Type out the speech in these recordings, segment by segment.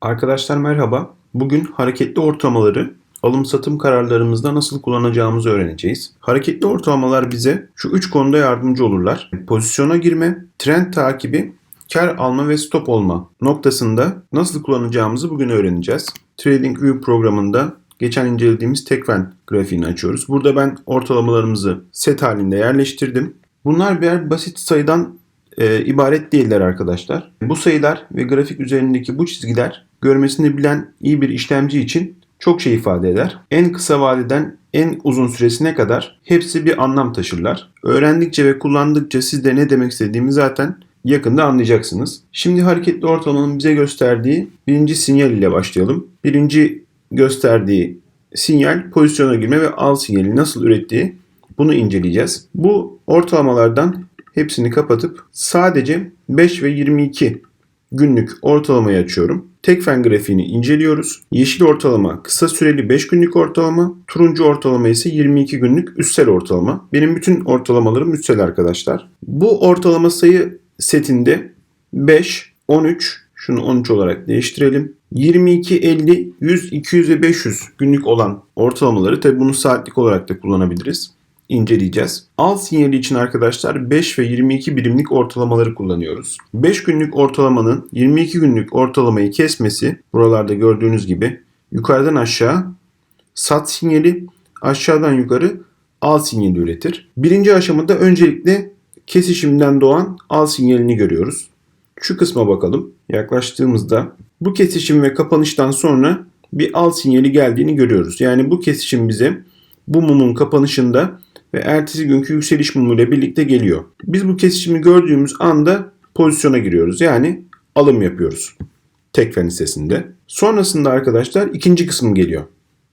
Arkadaşlar merhaba. Bugün hareketli ortalamaları alım satım kararlarımızda nasıl kullanacağımızı öğreneceğiz. Hareketli ortalamalar bize şu üç konuda yardımcı olurlar. Pozisyona girme, trend takibi, kar alma ve stop olma noktasında nasıl kullanacağımızı bugün öğreneceğiz. TradingView programında geçen incelediğimiz Tekfen grafiğini açıyoruz. Burada ben ortalamalarımızı set halinde yerleştirdim. Bunlar birer basit sayıdan e, ibaret değiller arkadaşlar. Bu sayılar ve grafik üzerindeki bu çizgiler görmesini bilen iyi bir işlemci için çok şey ifade eder. En kısa vadeden en uzun süresine kadar hepsi bir anlam taşırlar. Öğrendikçe ve kullandıkça siz de ne demek istediğimi zaten yakında anlayacaksınız. Şimdi hareketli ortalamanın bize gösterdiği birinci sinyal ile başlayalım. Birinci gösterdiği sinyal pozisyona girme ve al sinyali nasıl ürettiği bunu inceleyeceğiz. Bu ortalamalardan hepsini kapatıp sadece 5 ve 22 günlük ortalamayı açıyorum. Tekfen grafiğini inceliyoruz. Yeşil ortalama kısa süreli 5 günlük ortalama, turuncu ortalama ise 22 günlük üstsel ortalama. Benim bütün ortalamalarım üstsel arkadaşlar. Bu ortalama sayı setinde 5, 13, şunu 13 olarak değiştirelim. 22, 50, 100, 200 ve 500 günlük olan ortalamaları tabi bunu saatlik olarak da kullanabiliriz inceleyeceğiz. Al sinyali için arkadaşlar 5 ve 22 birimlik ortalamaları kullanıyoruz. 5 günlük ortalamanın 22 günlük ortalamayı kesmesi buralarda gördüğünüz gibi yukarıdan aşağı sat sinyali aşağıdan yukarı al sinyali üretir. Birinci aşamada öncelikle kesişimden doğan al sinyalini görüyoruz. Şu kısma bakalım. Yaklaştığımızda bu kesişim ve kapanıştan sonra bir al sinyali geldiğini görüyoruz. Yani bu kesişim bize bu mumun kapanışında ve ertesi günkü yükseliş mumuyla birlikte geliyor. Biz bu kesişimi gördüğümüz anda pozisyona giriyoruz. Yani alım yapıyoruz. Tekfen hissesinde. Sonrasında arkadaşlar ikinci kısım geliyor.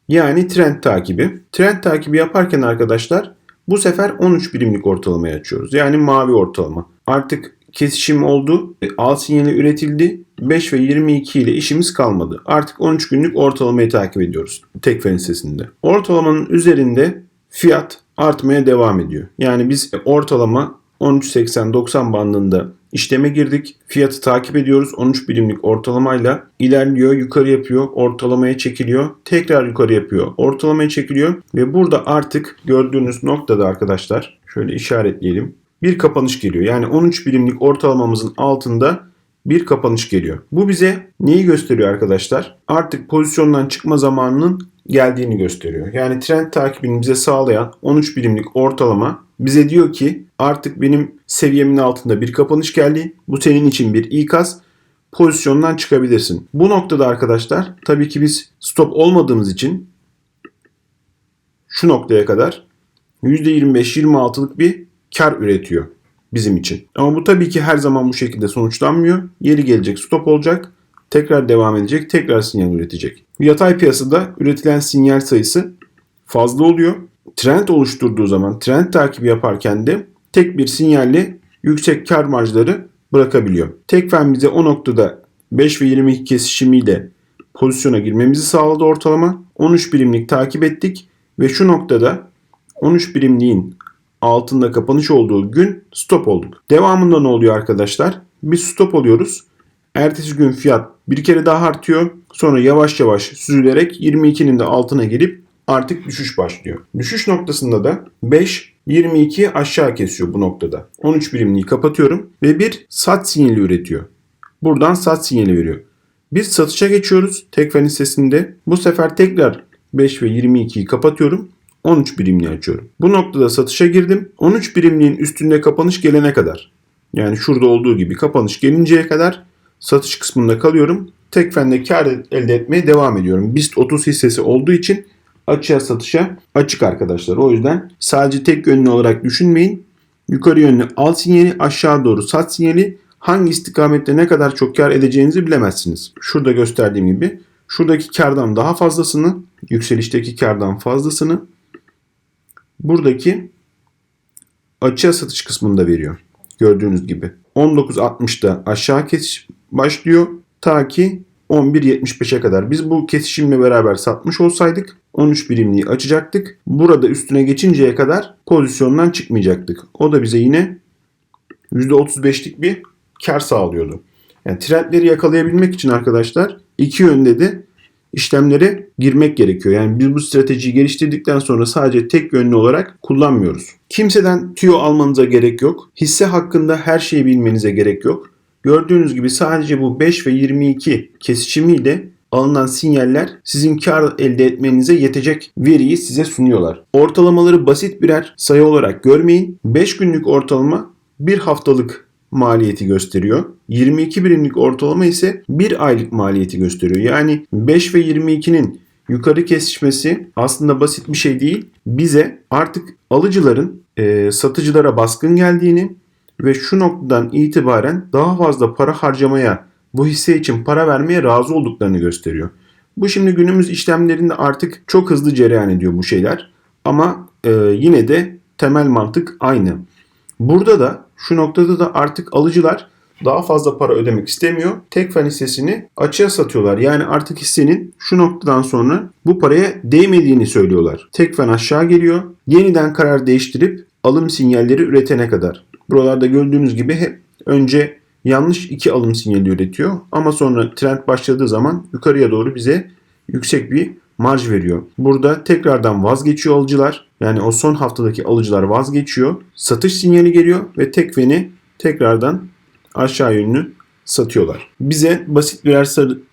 Yani trend takibi. Trend takibi yaparken arkadaşlar bu sefer 13 birimlik ortalamayı açıyoruz. Yani mavi ortalama. Artık kesişim oldu. Al sinyali üretildi. 5 ve 22 ile işimiz kalmadı. Artık 13 günlük ortalamayı takip ediyoruz. Tekfen hissesinde. Ortalamanın üzerinde fiyat artmaya devam ediyor. Yani biz ortalama 13.80-90 bandında işleme girdik. Fiyatı takip ediyoruz. 13 birimlik ortalamayla ilerliyor, yukarı yapıyor, ortalamaya çekiliyor, tekrar yukarı yapıyor, ortalamaya çekiliyor ve burada artık gördüğünüz noktada arkadaşlar şöyle işaretleyelim. Bir kapanış geliyor. Yani 13 birimlik ortalamamızın altında bir kapanış geliyor. Bu bize neyi gösteriyor arkadaşlar? Artık pozisyondan çıkma zamanının geldiğini gösteriyor. Yani trend takibini bize sağlayan 13 birimlik ortalama bize diyor ki artık benim seviyemin altında bir kapanış geldi. Bu senin için bir ikaz. Pozisyondan çıkabilirsin. Bu noktada arkadaşlar tabii ki biz stop olmadığımız için şu noktaya kadar %25-26'lık bir kar üretiyor bizim için. Ama bu tabii ki her zaman bu şekilde sonuçlanmıyor. Yeri gelecek stop olacak. Tekrar devam edecek. Tekrar sinyal üretecek. Yatay piyasada üretilen sinyal sayısı fazla oluyor. Trend oluşturduğu zaman trend takibi yaparken de tek bir sinyalle yüksek kar marjları bırakabiliyor. Tekfen bize o noktada 5 ve 22 kesişimiyle pozisyona girmemizi sağladı ortalama. 13 birimlik takip ettik ve şu noktada 13 birimliğin altında kapanış olduğu gün stop olduk. Devamında ne oluyor arkadaşlar? Biz stop oluyoruz. Ertesi gün fiyat bir kere daha artıyor. Sonra yavaş yavaş süzülerek 22'nin de altına gelip artık düşüş başlıyor. Düşüş noktasında da 5 22 aşağı kesiyor bu noktada. 13 birimliği kapatıyorum ve bir sat sinyali üretiyor. Buradan sat sinyali veriyor. Biz satışa geçiyoruz tekfen hissesinde. Bu sefer tekrar 5 ve 22'yi kapatıyorum. 13 birimliği açıyorum. Bu noktada satışa girdim. 13 birimliğin üstünde kapanış gelene kadar yani şurada olduğu gibi kapanış gelinceye kadar satış kısmında kalıyorum. Tekfen'de kar elde etmeye devam ediyorum. BIST 30 hissesi olduğu için açığa satışa açık arkadaşlar. O yüzden sadece tek yönlü olarak düşünmeyin. Yukarı yönlü al sinyali, aşağı doğru sat sinyali hangi istikamette ne kadar çok kar edeceğinizi bilemezsiniz. Şurada gösterdiğim gibi şuradaki kardan daha fazlasını, yükselişteki kardan fazlasını buradaki açığa satış kısmında veriyor. Gördüğünüz gibi. 19.60'da aşağı kesiş başlıyor ta ki 11.75'e kadar. Biz bu kesişimle beraber satmış olsaydık 13 birimliği açacaktık. Burada üstüne geçinceye kadar pozisyondan çıkmayacaktık. O da bize yine %35'lik bir kar sağlıyordu. Yani trendleri yakalayabilmek için arkadaşlar iki yönde de işlemlere girmek gerekiyor. Yani biz bu stratejiyi geliştirdikten sonra sadece tek yönlü olarak kullanmıyoruz. Kimseden tüyo almanıza gerek yok. Hisse hakkında her şeyi bilmenize gerek yok. Gördüğünüz gibi sadece bu 5 ve 22 kesişimiyle alınan sinyaller sizin kar elde etmenize yetecek veriyi size sunuyorlar. Ortalamaları basit birer sayı olarak görmeyin. 5 günlük ortalama bir haftalık maliyeti gösteriyor. 22 birimlik ortalama ise bir aylık maliyeti gösteriyor. Yani 5 ve 22'nin yukarı kesişmesi aslında basit bir şey değil. Bize artık alıcıların e, satıcılara baskın geldiğini ve şu noktadan itibaren daha fazla para harcamaya, bu hisse için para vermeye razı olduklarını gösteriyor. Bu şimdi günümüz işlemlerinde artık çok hızlı cereyan ediyor bu şeyler. Ama e, yine de temel mantık aynı. Burada da şu noktada da artık alıcılar daha fazla para ödemek istemiyor. Tekfen hissesini açığa satıyorlar. Yani artık hissenin şu noktadan sonra bu paraya değmediğini söylüyorlar. Tekfen aşağı geliyor. Yeniden karar değiştirip alım sinyalleri üretene kadar. Buralarda gördüğünüz gibi hep önce yanlış iki alım sinyali üretiyor ama sonra trend başladığı zaman yukarıya doğru bize yüksek bir marj veriyor. Burada tekrardan vazgeçiyor alıcılar. Yani o son haftadaki alıcılar vazgeçiyor. Satış sinyali geliyor ve tekfeni tekrardan aşağı yönlü satıyorlar. Bize basit birer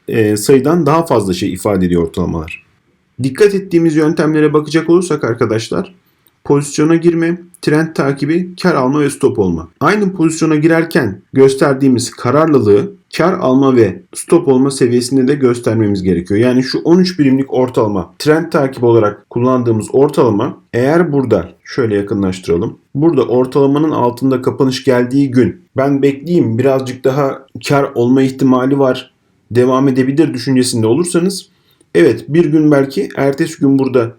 e, sayıdan daha fazla şey ifade ediyor ortalamalar. Dikkat ettiğimiz yöntemlere bakacak olursak arkadaşlar pozisyona girme, trend takibi, kar alma ve stop olma. Aynı pozisyona girerken gösterdiğimiz kararlılığı kar alma ve stop olma seviyesinde de göstermemiz gerekiyor. Yani şu 13 birimlik ortalama trend takibi olarak kullandığımız ortalama eğer burada şöyle yakınlaştıralım. Burada ortalamanın altında kapanış geldiği gün ben bekleyeyim birazcık daha kar olma ihtimali var devam edebilir düşüncesinde olursanız evet bir gün belki ertesi gün burada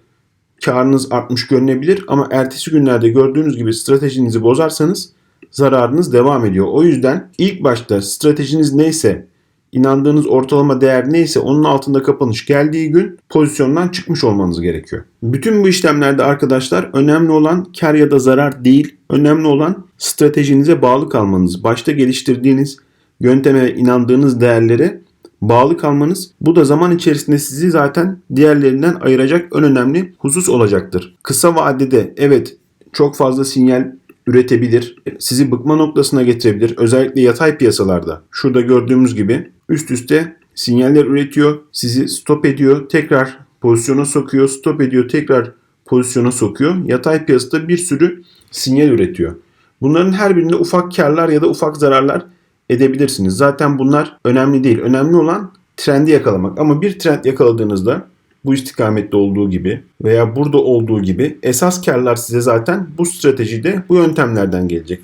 karınız artmış görünebilir ama ertesi günlerde gördüğünüz gibi stratejinizi bozarsanız zararınız devam ediyor. O yüzden ilk başta stratejiniz neyse, inandığınız ortalama değer neyse onun altında kapanış geldiği gün pozisyondan çıkmış olmanız gerekiyor. Bütün bu işlemlerde arkadaşlar önemli olan kar ya da zarar değil, önemli olan stratejinize bağlı kalmanız. Başta geliştirdiğiniz yönteme inandığınız değerlere bağlı kalmanız bu da zaman içerisinde sizi zaten diğerlerinden ayıracak en önemli husus olacaktır. Kısa vadede evet çok fazla sinyal üretebilir. Sizi bıkma noktasına getirebilir. Özellikle yatay piyasalarda. Şurada gördüğümüz gibi üst üste sinyaller üretiyor. Sizi stop ediyor. Tekrar pozisyona sokuyor. Stop ediyor. Tekrar pozisyona sokuyor. Yatay piyasada bir sürü sinyal üretiyor. Bunların her birinde ufak karlar ya da ufak zararlar edebilirsiniz. Zaten bunlar önemli değil. Önemli olan trendi yakalamak. Ama bir trend yakaladığınızda bu istikamette olduğu gibi veya burada olduğu gibi esas karlar size zaten bu stratejide bu yöntemlerden gelecek.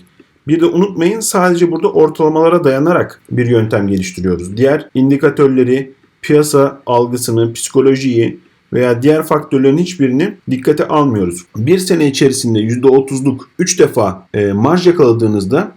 Bir de unutmayın sadece burada ortalamalara dayanarak bir yöntem geliştiriyoruz. Diğer indikatörleri, piyasa algısını, psikolojiyi veya diğer faktörlerin hiçbirini dikkate almıyoruz. Bir sene içerisinde %30'luk 3 defa e, marj yakaladığınızda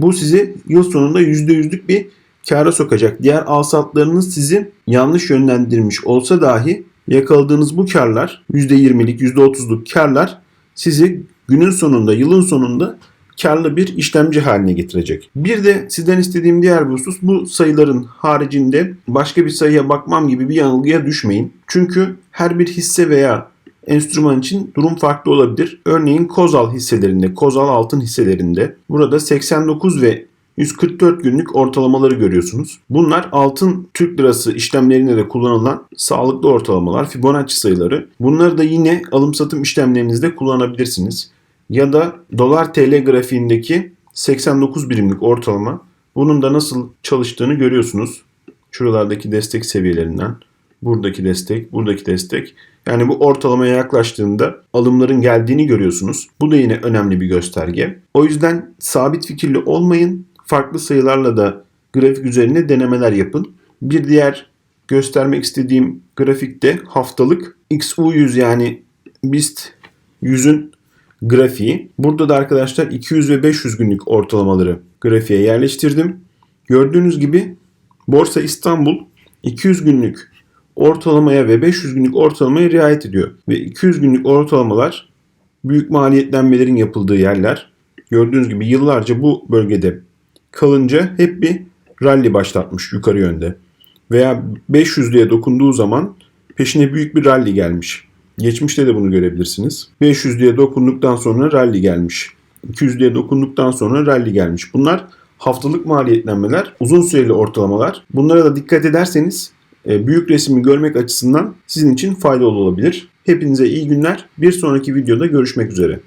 bu sizi yıl sonunda %100'lük bir kâra sokacak. Diğer alsatlarınız sizi yanlış yönlendirmiş olsa dahi yakaladığınız bu karlar %20'lik %30'luk karlar sizi günün sonunda yılın sonunda karlı bir işlemci haline getirecek. Bir de sizden istediğim diğer bir husus bu sayıların haricinde başka bir sayıya bakmam gibi bir yanılgıya düşmeyin. Çünkü her bir hisse veya enstrüman için durum farklı olabilir. Örneğin Kozal hisselerinde, Kozal altın hisselerinde burada 89 ve 144 günlük ortalamaları görüyorsunuz. Bunlar altın Türk lirası işlemlerinde de kullanılan sağlıklı ortalamalar, Fibonacci sayıları. Bunları da yine alım satım işlemlerinizde kullanabilirsiniz. Ya da dolar TL grafiğindeki 89 birimlik ortalama. Bunun da nasıl çalıştığını görüyorsunuz. Şuralardaki destek seviyelerinden. Buradaki destek, buradaki destek. Yani bu ortalamaya yaklaştığında alımların geldiğini görüyorsunuz. Bu da yine önemli bir gösterge. O yüzden sabit fikirli olmayın. Farklı sayılarla da grafik üzerine denemeler yapın. Bir diğer göstermek istediğim grafikte haftalık XU100 yani BIST 100'ün grafiği. Burada da arkadaşlar 200 ve 500 günlük ortalamaları grafiğe yerleştirdim. Gördüğünüz gibi Borsa İstanbul 200 günlük ortalamaya ve 500 günlük ortalamaya riayet ediyor. Ve 200 günlük ortalamalar büyük maliyetlenmelerin yapıldığı yerler. Gördüğünüz gibi yıllarca bu bölgede kalınca hep bir rally başlatmış yukarı yönde. veya 500'lüğe dokunduğu zaman peşine büyük bir rally gelmiş. Geçmişte de bunu görebilirsiniz. 500'lüğe dokunduktan sonra rally gelmiş. 200'lüğe dokunduktan sonra rally gelmiş. Bunlar haftalık maliyetlenmeler, uzun süreli ortalamalar. Bunlara da dikkat ederseniz e, büyük resmi görmek açısından sizin için faydalı olabilir. Hepinize iyi günler. Bir sonraki videoda görüşmek üzere.